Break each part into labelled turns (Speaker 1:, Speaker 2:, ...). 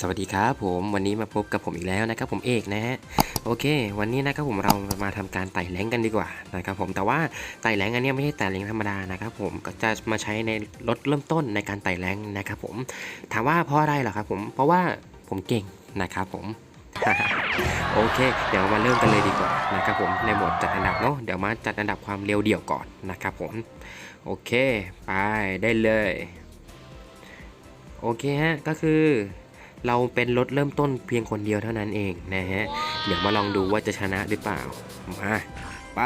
Speaker 1: สวัสดีครับผมวันนี้มาพบกับผมอีกแล้วนะครับผมเอกนะฮะ โอเค วันนี้นะครับผมเรามาทำการไต่แรงกันดีกว่านะครับผมแต่ว่าไต่แรงอันนี้ไม่ใช่ไต่แรงธรรมดานะครับผมก็จะมาใช้ในรถเริ่มต้นในการไต่แรงนะครับผมถามว่าเพราะอะไรเหรอครับผมเพราะว่าผมเก่งนะครับผมโอเค เดี๋ยวมาเริ่มกันเลยดีกว่านะครับผมในโหมดจัดอันดับเนาะเดี๋ยวมาจัดอันดับความเร็วเดี่ยวก่อนนะครับผมโอเค ไปได้เลย โอเคฮะก็คือ เราเป็นรถเริ่มต้นเพียงคนเดียวเท่านั้นเองนะฮะ เดี๋ยวมาลองดูว่าจะชนะหรือเปล่า มาไป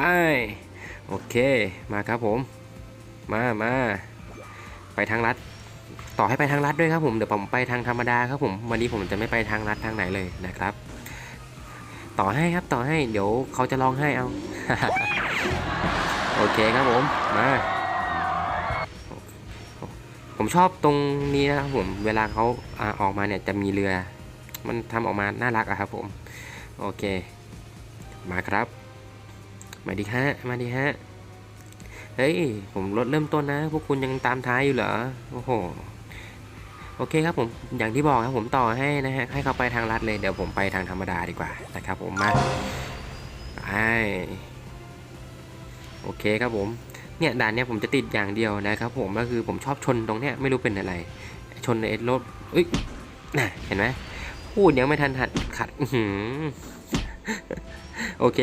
Speaker 1: โอเค มาครับผม มามาไปทางลัด ต่อให้ไปทางลัดด้วยครับผม เดี๋ยวผมไปทางธรรมดาครับผม วันนี้ผมจะไม่ไปทางลัดทางไหนเลยนะครับ ต่อให้ครับต่อให้ เดี๋ยวเขาจะร้องไห้เอา โอเคครับผม มา ผมชอบตรงนี้นะครับผมเวลาเขาอาออกมาเนี่ยจะมีเรือ มันทำออกมาน่ารักอะครับผม โอเค มาครับ มาดีฮะมาดีฮะเฮ้ยผมรถเริ่มต้นนะ พวกคุณยังตามท้ายอยู่เหรอโอ้โหโอเคครับผมอย่างที่บอกครับผมต่อให้นะฮะให้เขาไปทางลัดเลยเดี๋ยวผมไปทางธรรมดาดีกว่านะครับผมมาไปโอเคครับผม เนี่ยด่านเนี่ยผมจะติดอย่างเดียวนะครับผมก็คือผมชอบชนตรงเนี้ยไม่รู้เป็นอะไร ชนในรถเอ้ยน่ะเห็นไหมพูดยังไม่ทันหัดขัดอืโอเค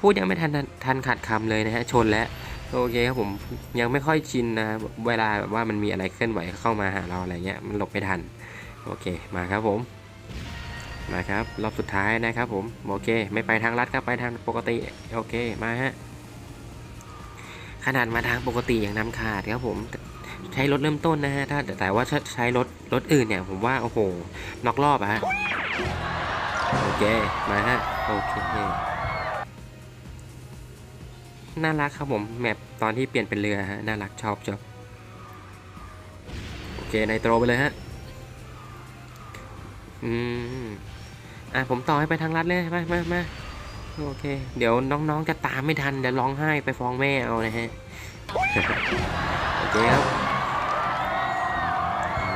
Speaker 1: พูดยังไม่ทันทันขัดคำเลยนะฮะชนแล้วโอเคครับผมยังไม่ค่อยชินนะเวลาแบบว่ามันมีอะไรเคลื่อนไหวเข้ามาหาเราอะไรเงี้ยมันหลบไม่ทันโอเคมาครับผมมาครับรอบสุดท้ายนะครับผมโอเค ไม่ไปทางลัดครับไปทางปกติโอเคมาฮะ ขนาดมาทางปกติอย่างนำขาดครับผมใช้รถเริ่มต้นนะฮะถ้าแต่ว่าใช้รถรถอื่นเนี่ย ผมว่าโอ้โหนอกรอบอะฮะโอเคมาฮะโอเคน่ารักครับผมแมปตอนที่เปลี่ยนเป็นเรือฮะน่ารักชอบชอบโอเคในโตรไปเลยฮะอืมอะผมต่อให้ไปทางลัดเลยมามามา โอเค เดี๋ยวน้องๆจะตามไม่ทัน เดี๋ยวร้องไห้ไปฟ้องแม่เอานะฮะ โอเคครับ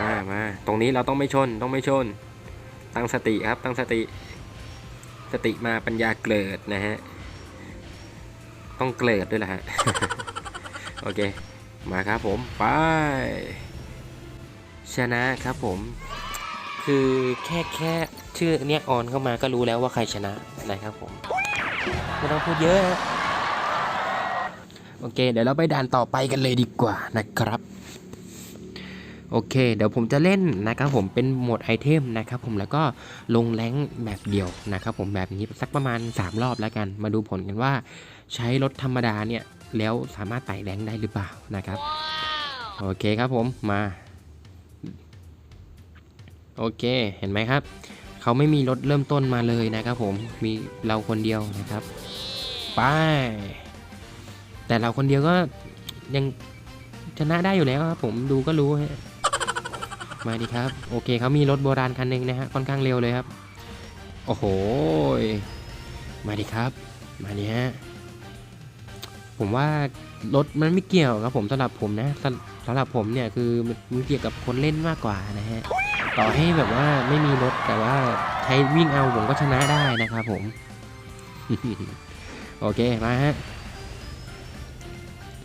Speaker 1: มามาตรงนี้เราต้องไม่ชน ต้องไม่ชน ตั้งสติครับ ตั้งสติ สติมาปัญญาเกิดนะฮะ ต้องเกิดด้วยแหละฮะ โอเค มาครับผม ไป ชนะครับผม คือแค่แค่ชื่อเนี้ยออนเข้ามาก็รู้แล้วว่าใครชนะนะครับผม ไม่ต้องพูดเยอะนะโอเค เดี๋ยวเราไปด่านต่อไปกันเลยดีกว่านะครับ โอเค เดี๋ยวผมจะเล่นนะครับผมเป็นโหมดไอเทมนะครับผมแล้วก็ลงแรงแบบเดียวนะครับผมแบบนี้สักประมาณ 3 รอบแล้วกัน มาดูผลกันว่า ใช้รถธรรมดาเนี่ย แล้วสามารถไต่แรงได้หรือเปล่านะครับ โอเคครับผมมา โอเคเห็นไหมครับ เขาไม่มีรถเริ่มต้นมาเลยนะครับผมมีเราคนเดียวนะครับไปแต่เราคนเดียวก็ยังชนะได้อยู่แล้วครับผมดูก็รู้ฮะมาดีครับ โอเคเขามีรถโบราณคันหนึ่งนะฮะค่อนข้างเร็วเลยครับ โอ้โหมาดีครับ มาดีฮะผมว่ารถมันไม่เกี่ยวครับผมสำหรับผมนะสำสำหรับผมเนี่ยคือมันเกี่ยวกับคนเล่นมากกว่านะฮะ ต่อให้แบบว่าไม่มีรถแต่ว่าใช้วิ่งเอาผมก็ชนะได้นะครับผม โอเคมาฮะ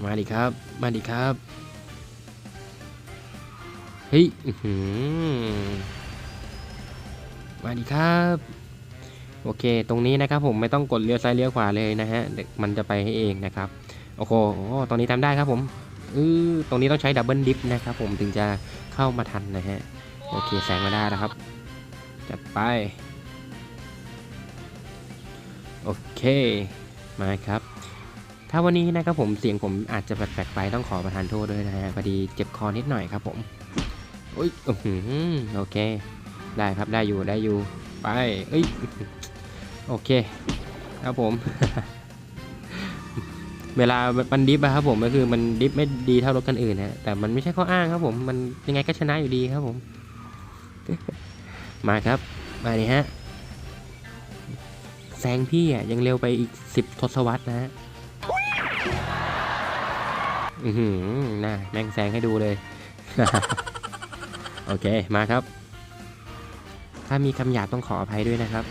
Speaker 1: มาดิครับ มาดิครับ เฮ้ยมาดิครับ โอเค ตรงนี้นะครับผมไม่ต้องกดเลี้ยวซ้ายเลี้ยวขวาเลยนะฮะมันจะไปให้เองนะครับ โอ้โหตรงนี้ทำได้ครับผมอือตรงนี้ต้องใช้ดับเบิลดิฟนะครับผมถึงจะเข้ามาทันนะฮะ โอเคแซงมาได้นะครับ จัดไป โอเคมาครับ ถ้าวันนี้นะครับผมเสียงผมอาจจะแปลกๆไปต้องขอประทานโทษด้วยนะฮะพอดีเจ็บคอนิดหน่อยครับผมอุ้ยอื้อหือโอเค ได้ครับได้อยู่ได้อยู่ไปเอ้ยโอเคครับผม เวลามันดิฟอะครับผมก็คือมันดิฟไม่ดีเท่ารถคันอื่นนะแต่มันไม่ใช่ข้ออ้างครับผม มันยังไงก็ชนะอยู่ดีครับผม มาครับ มาดิฮะ แซงพี่อะยังเร็วไปอีกสิบทศวรรษนะฮะ อือหือน่าแม่งแซงให้ดูเลย โอเค มาครับ ถ้ามีคำหยาบต้องขออภัยด้วยนะครับ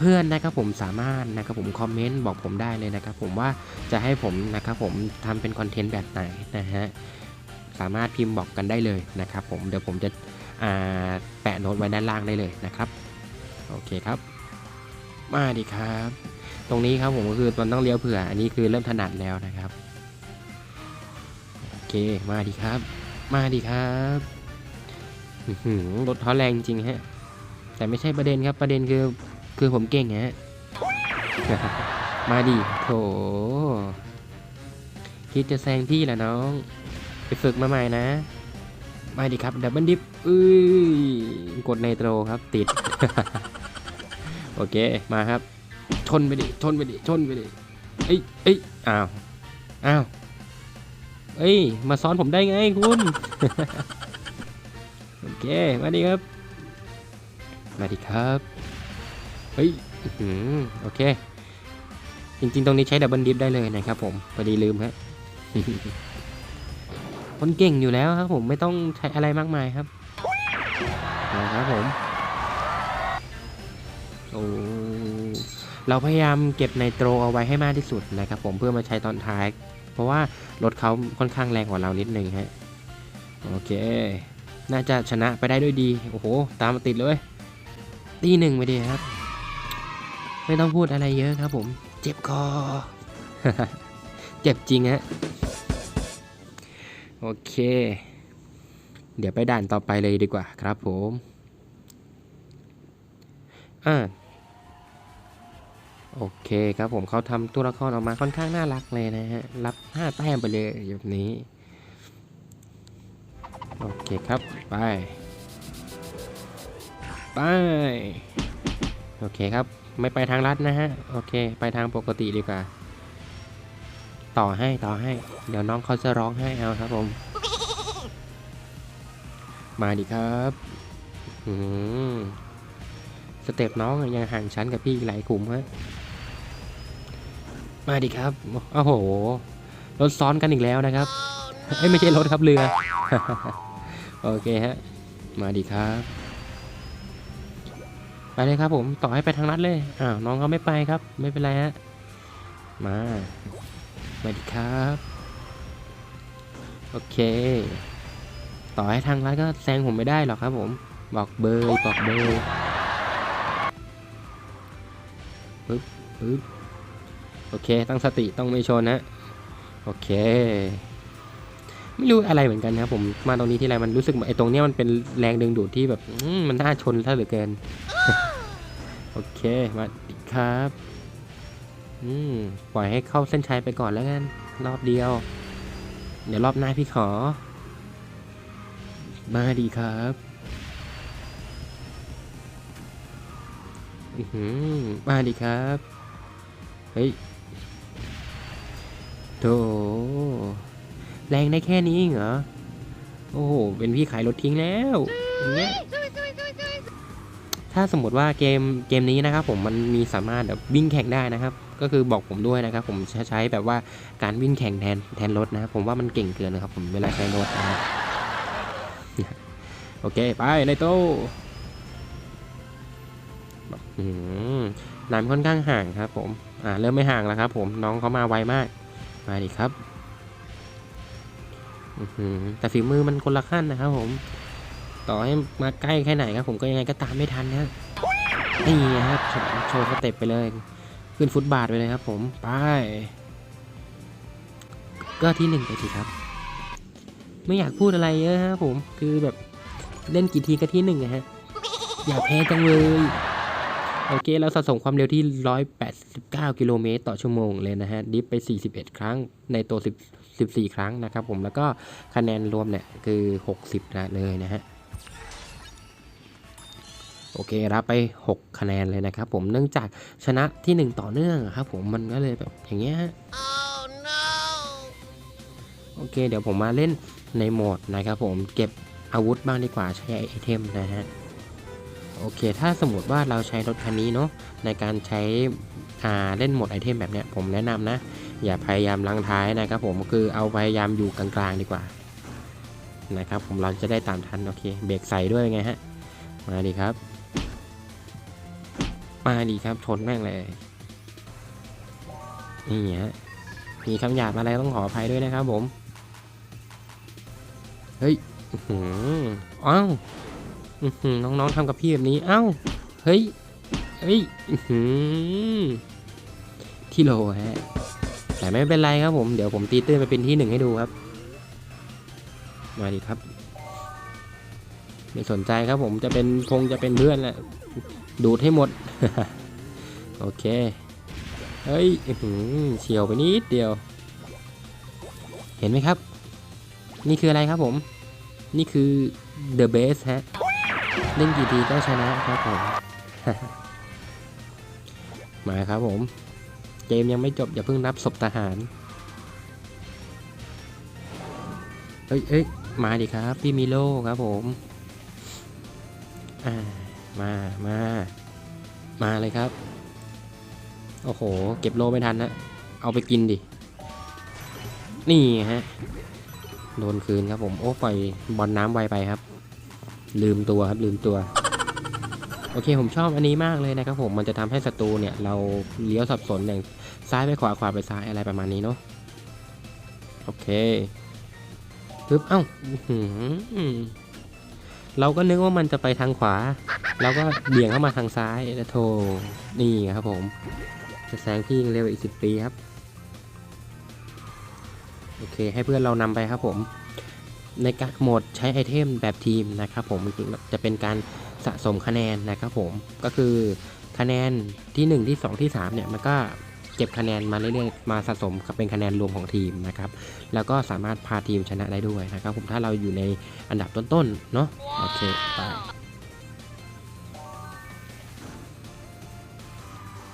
Speaker 1: เพื่อนๆนะครับผมสามารถนะครับผมคอมเมนต์บอกผมได้เลยนะครับผมว่าจะให้ผมนะครับผมทำเป็นคอนเทนต์แบบไหนนะฮะ สามารถพิมพ์บอกกันได้เลยนะครับผมเดี๋ยวผมจะแปะโน้ตไว้ด้านล่างได้เลยนะครับโอเคครับ มาดีครับ ตรงนี้ครับผมก็คือมันต้องเลี้ยวเผื่อ อันนี้คือเริ่มถนัดแล้วนะครับโอเคมาดีครับ มาดีครับรถท้อแรงจริงฮะแต่ไม่ใช่ประเด็นครับประเด็นคือคือผมเก่งฮะมาดิโถคิดจะแซงพี่แหละน้อง ฝึกมาใหม่นะมาดิครับดับเบิลดิฟอุ้ยกดไนโตรครับติด โอเคมาครับ ชนไปดิชนไปดิชนไปดิเอ้ยเอ้ยอ้าวอ้าวเอ้ยมาซ้อนผมได้ไงคุณโอเคมาดิครับ มาดิครับเฮ้ยอื้อหือโอเค จริงๆ ตรงนี้ใช้ดับเบิลดิฟได้เลยนะครับผมพอดีลืมฮะ คนเก่งอยู่แล้วครับผมไม่ต้องใช้อะไรมากมายครับนะครับผมโอ้เราพยายามเก็บไนโตรเอาไว้ให้มากที่สุดนะครับผมเพื่อมาใช้ตอนท้าย เพราะว่ารถเขาค่อนข้างแรงกว่าเรานิดนึงฮะโอเค น่าจะชนะไปได้ด้วยดี โอ้โห ตามมาติดเลยตีหนึ่งไปดีครับ ไม่ต้องพูดอะไรเยอะครับผม เจ็บคอ เจ็บจริงฮะ โอเค เดี๋ยวไปด่านต่อไปเลยดีกว่าครับผมอ่าโอเคครับผมเขาทำตัวละครออกมาค่อนข้างน่ารักเลยนะฮะ รับห้าแต้มไปเลยแบบนี้ โอเคครับ ไป ไป โอเคครับ ไม่ไปทางลัดนะฮะ โอเค ไปทางปกติดีกว่า ต่อให้ต่อให้ เดี๋ยวน้องเขาจะร้องให้เอาครับผม มาดิครับอืมสเต็ปน้องยังห่างชั้นกับพี่อีกหลายกลุ่มฮะมาดิครับโอ้โหรถซ้อนกันอีกแล้วนะครับเอ้ยไม่ใช่รถครับเรือ โอเคฮะ มาดิครับ ไปเลยครับผม ต่อให้ไปทางนัดเลย อ้าวน้องเขาไม่ไปครับ ไม่เป็นไรฮะ มา มาดีครับ โอเค ต่อให้ทางรัดก็แซงผมไม่ได้หรอกครับผม บอกเบอร์บอกเบอร์ปึ๊บปึ๊บโอเค ตั้งสติต้องไม่ชนนะ โอเค ไม่รู้อะไรเหมือนกันครับผมมาตรงนี้ที่ไรมันรู้สึกไอ้ตรงเนี้ยมันเป็นแรงดึงดูดที่แบบมันน่าชนถ้าเหลือเกิน โอเค มาดิครับ อืมปล่อยให้เข้าเส้นชัยไปก่อนแล้วกันรอบเดียว เดี๋ยวรอบหน้าพี่ขอ มาดีครับอือหือมาดีครับ เฮ้ยโถแรงได้แค่นี้เหรอ โอ้โห เป็นพี่ขายรถทิ้งแล้วเงี้ยถ้าสมมติว่าเกมเกมนี้นะครับผมมันมีสามารถแบบวิ่งแข่งได้นะครับ ก็คือบอกผมด้วยนะครับ ผมจะใช้แบบว่าการวิ่งแข่งแทนแทนรถนะครับผมว่ามันเก่งเกินนะครับ ผมเวลาใช้รถนะครับโอเค ไปในโต้น้ำค่อนข้างห่างครับ ผมอ่าเริ่มไม่ห่างแล้วครับ ผมน้องเขามาไวมากมาดิครับแต่ฝีมือมันคนละขั้นนะครับ ผม ต่อให้มาใกล้แค่ไหนครับ ผมก็ยังไงก็ตามไม่ทันนะนี่ครับโชว์สเต็ปไปเลย ขึ้นฟุตบาทไปเลยครับผมไปก็ที่หนึ่งไปทีครับ ไม่อยากพูดอะไรเยอะครับผมคือแบบเล่นกี่ทีก็ที่หนึ่งนะฮะอย่าแพ้จังเลยโอเคเราสะสมความเร็วที่ 189 กิโลเมตรต่อชั่วโมงเลยนะฮะ ดิฟไป 41 ครั้ง ในตัว 10 14 ครั้งนะครับผม แล้วก็คะแนนรวมเนี่ยคือ 60นะเลยนะฮะ โอเครับไป 6 คะแนนเลยนะครับผมเนื่องจากชนะที่ 1 ต่อเนื่องอะครับผมมันก็เลยแบบอย่างเงี้ยฮะโอเค เดี๋ยวผมมาเล่นในโหมดนะครับผมเก็บอาวุธบ้างดีกว่าใช้ไอเทมนะฮะโอเค ถ้าสมมติว่าเราใช้รถคันนี้เนาะในการใช้อ่าเล่นโหมดไอเทมแบบเนี้ยผมแนะนำนะ อย่าพยายามลังท้ายนะครับผมคือเอาพยายามอยู่กลางๆดีกว่านะครับผมเราจะได้ตามทัน โอเค เบรกใส่ด้วยไงฮะ มาดีครับ มาดีครับชนแม่งเลย นี่ฮะ มีคำหยาบอะไรต้องขออภัยด้วยนะครับผม เฮ้ยอื้อหืออ้าวอื้อหือน้องๆทำกับพี่แบบนี้ อ้าว เฮ้ย เฮ้ยอื้อหือที่โลฮะ แต่ไม่เป็นไรครับผม เดี๋ยวผมตีตื้นไปเป็นที่หนึ่งให้ดูครับ มาดิครับ ไม่สนใจครับผมจะเป็นคงจะเป็นเพื่อนแหละดูดให้หมด โอเค เฮ้ยเฉียวไปนิดเดียว เห็นไหมครับ นี่คืออะไรครับผม นี่คือ the best ฮะ เล่นกี่ทีก็ชนะครับผม มาครับผม เกมยังไม่จบ อย่าเพิ่งนับศพทหารเอ้ยเอ้ยมาดิครับ พี่มิโลครับผม อ่ามามามาเลยครับ โอ้โห เก็บโลไม่ทันนะ เอาไปกินดิ นี่ฮะ โดนคืนครับผม โอ้ปล่อยบอลน้ำไวไปครับ ลืมตัวครับลืมตัว โอเคผมชอบอันนี้มากเลยนะครับผม มันจะทำให้ศัตรูเนี่ย เราเลี้ยวสับสนอย่างซ้ายไปขวาขวาไปซ้ายอะไรประมาณนี้เนาะ โอเคปึ๊บ เอ้าอื้อหือ เราก็นึกว่ามันจะไปทางขวา เราก็เบี่ยงเข้ามาทางซ้ายแล้วโทนี่ครับผมจะแซงพี่เร็วอีกสิบปีครับ โอเค ให้เพื่อนเรานำไปครับผม ในการโหมดใช้ไอเทมแบบทีมนะครับผมจะเป็นการสะสมคะแนนนะครับผมก็คือคะแนนที่ 1 ที่ 2 ที่3เนี่ยมันก็ เก็บคะแนนมาเรื่อยๆมาสะสมกับเป็นคะแนนรวมของทีมนะครับแล้วก็สามารถพาทีมชนะได้ด้วยนะครับผมถ้าเราอยู่ในอันดับต้นๆเนาะโอเคไป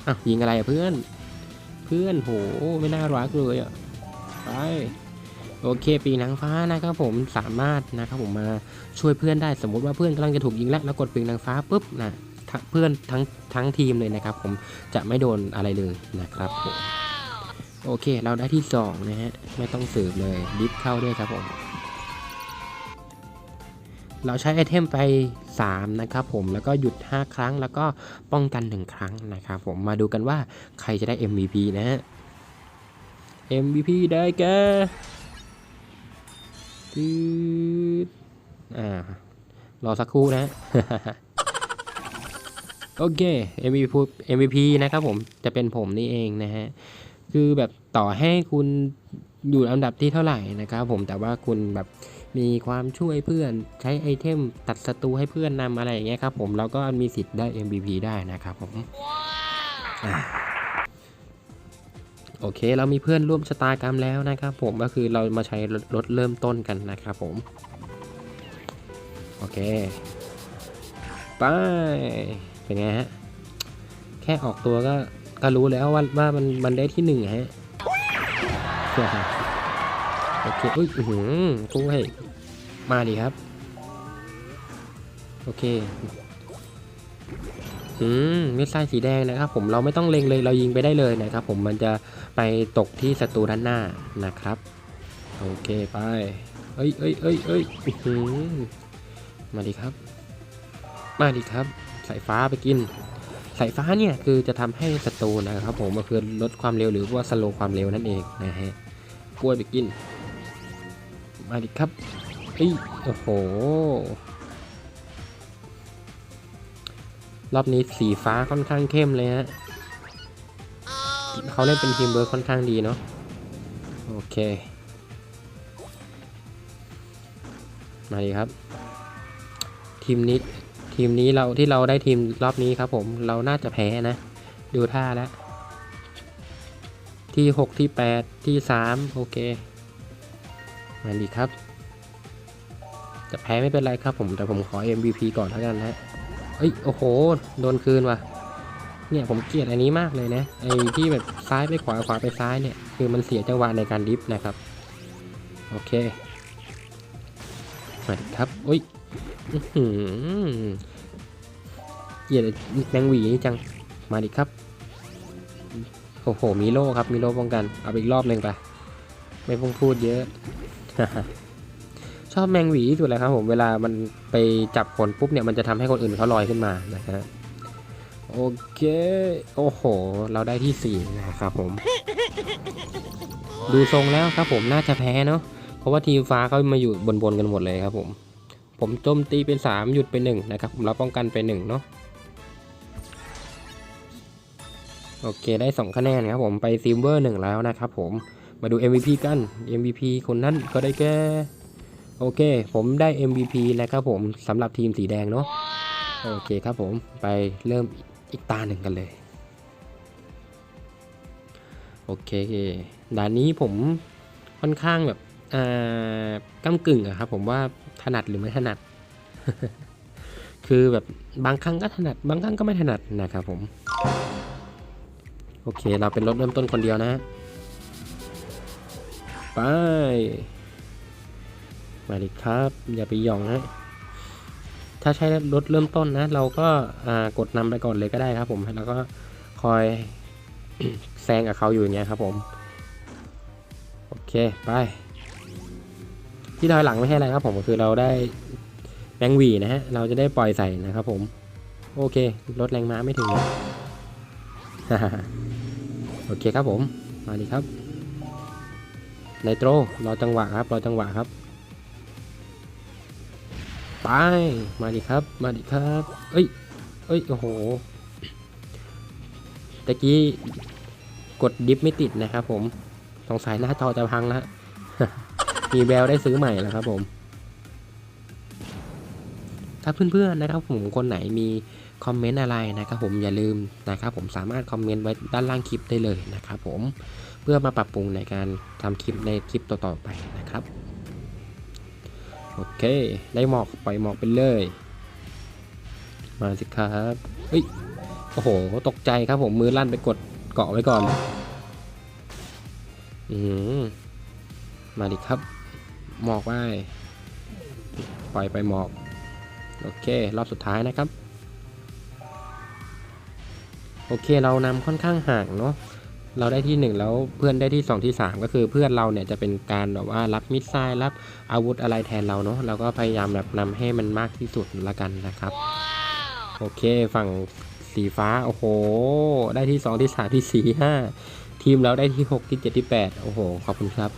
Speaker 1: อะยิงอะไรอะเพื่อนเพื่อนโหไม่น่ารักเลยอะไปโอเคปีนางฟ้านะครับผมสามารถนะครับผมมาช่วยเพื่อนได้สมมติว่าเพื่อนกำลังจะถูกยิงแล้วแล้วกดปีนางฟ้าปุ๊บนะ เพื่อนทั้งทั้งทีมเลยนะครับ ผมจะไม่โดนอะไรเลยนะครับผมโอเค เราได้ที่สองนะฮะไม่ต้องสืบเลยดิฟเข้าด้วยครับผมเราใช้ไอเทมไป 3 นะครับผมแล้วก็หยุด 5 ครั้งแล้วก็ป้องกัน 1 ครั้งนะครับผมมาดูกันว่าใครจะได้ MVP นะฮะ MVP ได้แก่ตืดอ่ารอสักครู่นะ โอเค MVP MVP นะครับผมจะเป็นผมนี่เองนะฮะคือแบบต่อให้คุณอยู่อันดับที่เท่าไหร่นะครับผมแต่ว่าคุณแบบมีความช่วยเพื่อนใช้ไอเทมตัดศัตรูให้เพื่อนนำอะไรอย่างเงี้ยครับผมเราก็มีสิทธิ์ได้ MVP ได้นะครับผมอ่าโอเค เรามีเพื่อนร่วมชะตากรรมแล้วนะครับผมก็คือเรามาใช้รถเริ่มต้นกันนะครับผม โอเค ไป เป็นไงฮะ แค่ออกตัวก็ก็รู้แล้วว่าว่ามันมันได้ที่หนึ่งฮะโอเคอุ้ยอื้อหือกูให้มาดิครับ โอเคอืมมิสไซล์สีแดงนะครับผมเราไม่ต้องเล็งเลยเรายิงไปได้เลยนะครับ ผมมันจะไปตกที่ศัตรูด้านหน้านะครับ โอเคไปเอ้ยเอ้ยเอ้ยเอ้ยอื้อหือมาดิครับ มาดิครับ สายฟ้าไปกิน สายฟ้าเนี่ยคือจะทำให้ศัตรูนะครับผมก็คือลดความเร็วหรือว่าสโลความเร็วนั่นเองนะฮะกล้วยไปกิน มาดิครับเอ้ยโอ้โห รอบนี้สีฟ้าค่อนข้างเข้มเลยฮะเขาเล่นเป็นทีมเวิร์คค่อนข้างดีเนาะโอเค มาดีครับ ทีมนี้ ทีมนี้เราที่เราได้ทีมรอบนี้ครับผมเราน่าจะแพ้นะ ดูท่าแล้วที่หกที่แปดที่สามโอเคมาดีครับ จะแพ้ไม่เป็นไรครับผมแต่ผมขอ MVP ก่อนแล้วกันนะเอ้ย โอ้โห โดนคืนว่ะ เนี่ยผมเกลียดอันนี้มากเลยนะ ไอ้ที่แบบซ้ายไปขวาขวาไปซ้ายเนี่ย คือมันเสียจังหวะในการดิฟนะครับ โอเคมาดิครับอุ้ย เกลียดแมงหวีนี่จัง มาดิครับ โอ้โห มีโล่ครับ มีโล่ป้องกัน เอาไปอีกรอบหนึ่งไป ไม่ต้องพูดเยอะ ชอบแมงหวีที่สุดเลยครับผม เวลามันไปจับคนปุ๊บเนี่ย มันจะทำให้คนอื่นเขาลอยขึ้นมานะฮะ โอเค โอ้โห เราได้ที่สี่นะครับผม ดูทรงแล้วครับผม น่าจะแพ้เนาะ เพราะว่าทีมฟ้าเขามาอยู่บนๆกันหมดเลยครับผม ผมโจมตีเป็นสามหยุดไปหนึ่งนะครับผมเราป้องกันไปหนึ่งเนาะโอเคได้สองคะแนนครับผมไปซิลเวอร์หนึ่งแล้วนะครับผมมาดู MVP กัน MVP คนนั้นก็ได้แก่โอเค ผมได้ MVP นะครับผมสำหรับทีมสีแดงเนาะโอเคครับผมไปเริ่มอีกตาหนึ่งกันเลยโอเคด่านนี้ผมค่อนข้างแบบอ่าก้ากึ่งอะครับผมว่า นัดหรือไม่ถนัด คือแบบบางครั้งก็ถนัด บางครั้งก็ไม่ถนัดนะครับผม โอเค เราเป็นรถเริ่มต้นคนเดียวนะ ไป มาดิครับ อย่าไปหยองนะ ถ้าใช้รถเริ่มต้นนะ เราก็กดนำไปก่อนเลยก็ได้ครับผม แล้วก็คอยแซงกับเขาอยู่อย่างเงี้ยครับผม โอเค ไป ที่ถอยหลังไม่ใช่อะไรครับผมก็คือเราได้แรงวีนะฮะเราจะได้ปล่อยใส่นะครับผม โอเคลดแรงม้าไม่ถึงนะโอเคครับผมมาดีครับไนโตรรอจังหวะครับรอจังหวะครับไปมาดิครับมาดิครับเอ้ยเอ้ยโอ้โหตะกี้กดดิฟไม่ติดนะครับผมสงสัยหน้าจอจะพังแล้ว มีแววได้ซื้อใหม่แล้วครับผม ถ้าเพื่อนๆนะครับผมคนไหนมีคอมเมนต์อะไรนะครับผมอย่าลืมนะครับผมสามารถคอมเมนต์ไว้ด้านล่างคลิปได้เลยนะครับผมเพื่อมาปรับปรุงในการทำคลิปในคลิปต่อๆไปนะครับโอเค ได้หมอกปล่อยหมอกไปเลย มาสิครับเฮ้ยโอ้โหตกใจครับผมมือลั่นไปกดเกาะไว้ก่อนอืมมาดิครับ หมอกไว้ปล่อยไปหมอก โอเค รอบสุดท้ายนะครับ โอเคเรานำค่อนข้างห่างเนาะ เราได้ที่หนึ่งแล้วเพื่อนได้ที่สองที่สามก็คือเพื่อนเราเนี่ยจะเป็นการแบบว่ารับมิสไซล์รับอาวุธอะไรแทนเราเนาะ เราก็พยายามแบบนำให้มันมากที่สุดละกันนะครับ โอเคฝั่งสีฟ้า โอ้โห ได้ที่สองที่สามที่สี่ห้าทีมเราได้ที่หกที่เจ็ดที่แปดโอ้โห ขอบคุณครับ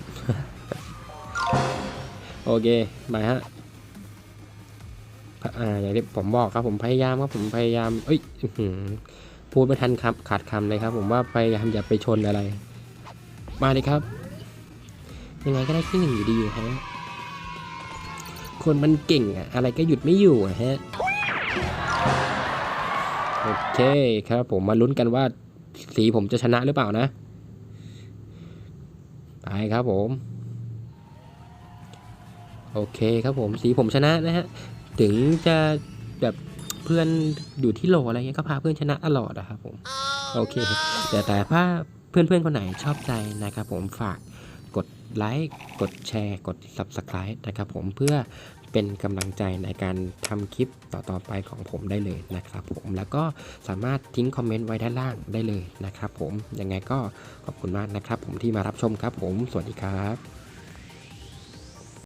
Speaker 1: โอเคมาฮะอ่าอย่างที่ผมบอกครับผมพยายามครับผมพยายามเอ้ยพูดไม่ทันคำขาดคำเลยครับ ผมว่าพยายามอย่าไปชนอะไร มาเลยครับ ยังไงก็ได้ที่หนึ่งอยู่ดีฮะคนมันเก่งอะอะไรก็หยุดไม่อยู่อะฮะโอเคครับผมมาลุ้นกันว่าสีผมจะชนะหรือเปล่านะไปครับผม โอเคครับผมสีผมชนะนะฮะถึงจะแบบเพื่อนอยู่ที่โหลอะไรเงี้ยก็พาเพื่อนชนะตลอดอะครับผมโอเค แต่แต่ถ้าเพื่อนๆคนไหนชอบใจนะครับผมฝากกดไลค์กดแชร์กด Subscribe นะครับผมเพื่อเป็นกำลังใจในการทำคลิปต่อๆไปของผมได้เลยนะครับผมแล้วก็สามารถทิ้งคอมเมนต์ไว้ด้านล่างได้เลยนะครับผมยังไงก็ขอบคุณมากนะครับผมที่มารับชมครับผมสวัสดีครับ